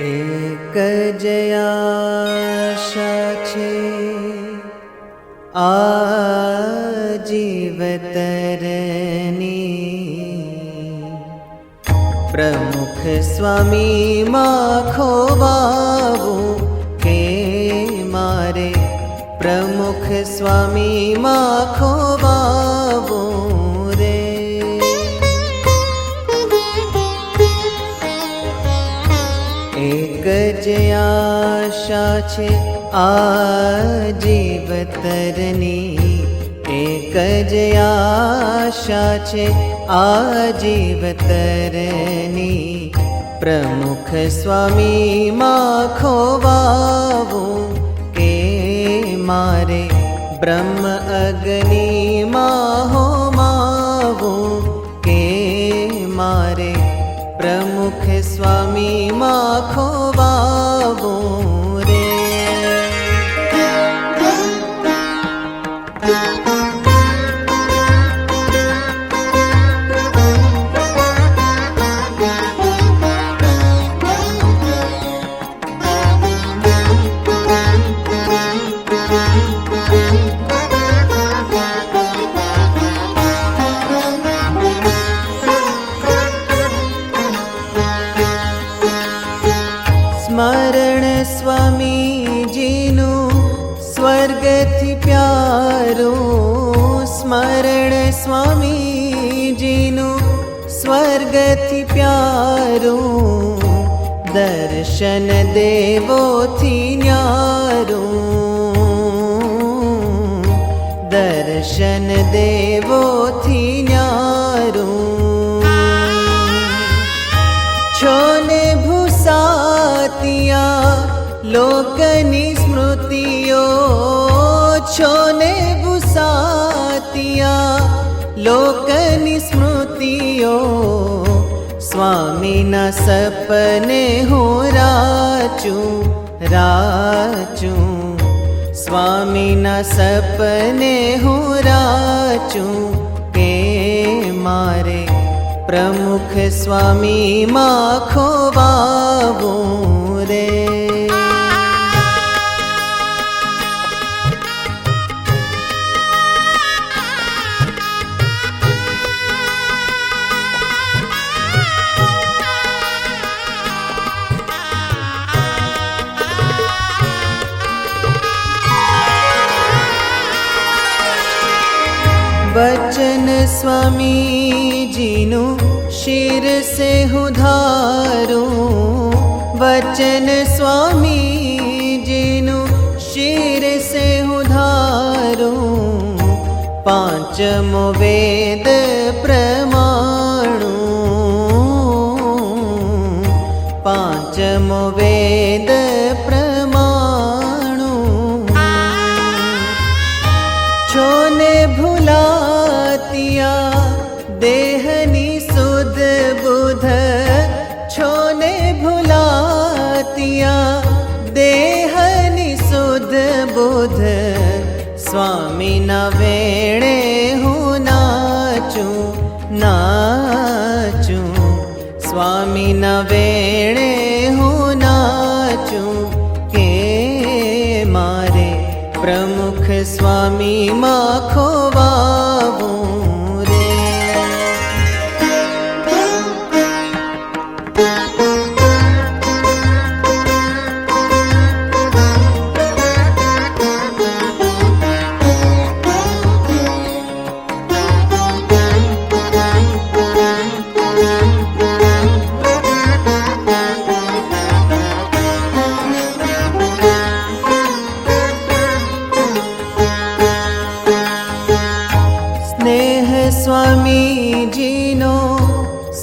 जया आ जीवतरी प्रमुख स्वामी मा प्रमुख स्वामी माखो છે આ જીવતરની એક જ આશા છે આજીવ તરની પ્રમુખ સ્વામી માં ખોવાવું કે મારે બ્રહ્મ અગ્નિમાં સ્વામીજીનું સ્વર્ગથી પ્યારું દર્શન દેવોથી ન્યારું. દર્શન દેવોથી ન્યારું. છોને ભૂસાતિયા લોકની સ્મૃતિઓ લોકની સ્મૃતિઓ, સ્વામીના સપને હું રાચું રાચું. સ્વામીના સપને હું રાચું કે મારે પ્રમુખ સ્વામી માં ખોવાવું. वचन स्वामी जिन शिर से हुधारो। वचन स्वामी जिनु शिर से हुधारो। पाच वेद प्रमाणु। पाच वेद प्रमाणु। छोने भुला ભૂલાતિયા દેહની સુધ બુધ છોને ભૂલાતિયા દેહની સુધ બુધ સ્વામીના વેણે હું નાચું નાચું સ્વામીના વેણે હું નાચું કે મારે પ્રમુખ સ્વામી માં ખોવાવું રે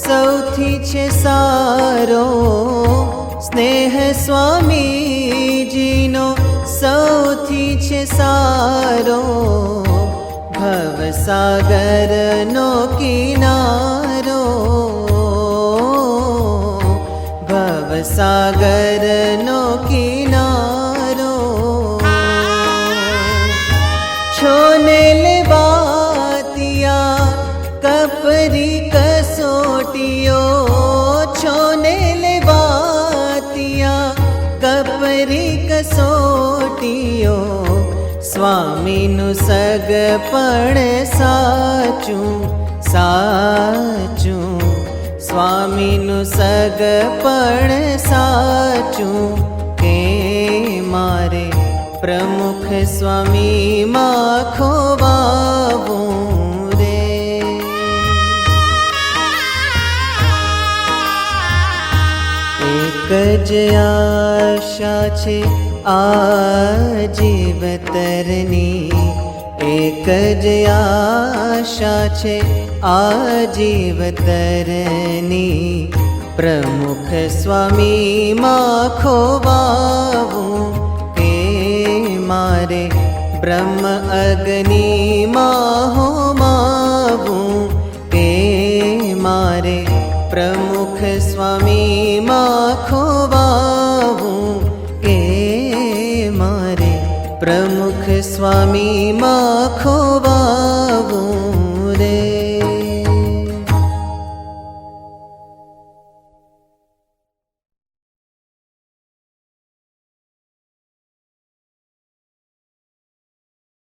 સૌથી છે સારો સ્નેહ સ્વામીજીનો સૌથી છે સારો ભવસાગરનો કિનારો. ભવસાગરનો કિનારો. છોને લેવાતિયા કપરી કસોટીઓ સ્વામીનું સગ પણ સાચું સાચું. સ્વામીનું સગ પણ સાચું. કે મારે પ્રમુખ સ્વામીમાં ખોવાવું રે? એક જ આશા છે આ જીવતરની એક જ આશા છે આજીવતરની. પ્રમુખ પ્રમુખ સ્વામીમાં ખોવાવું કે મારે બ્રહ્મ અગ્નિમાં હોમાવું કે મારે પ્રમુખ સ્વામીમાં કે મારે પ્રમુખ સ્વામીમાં ખો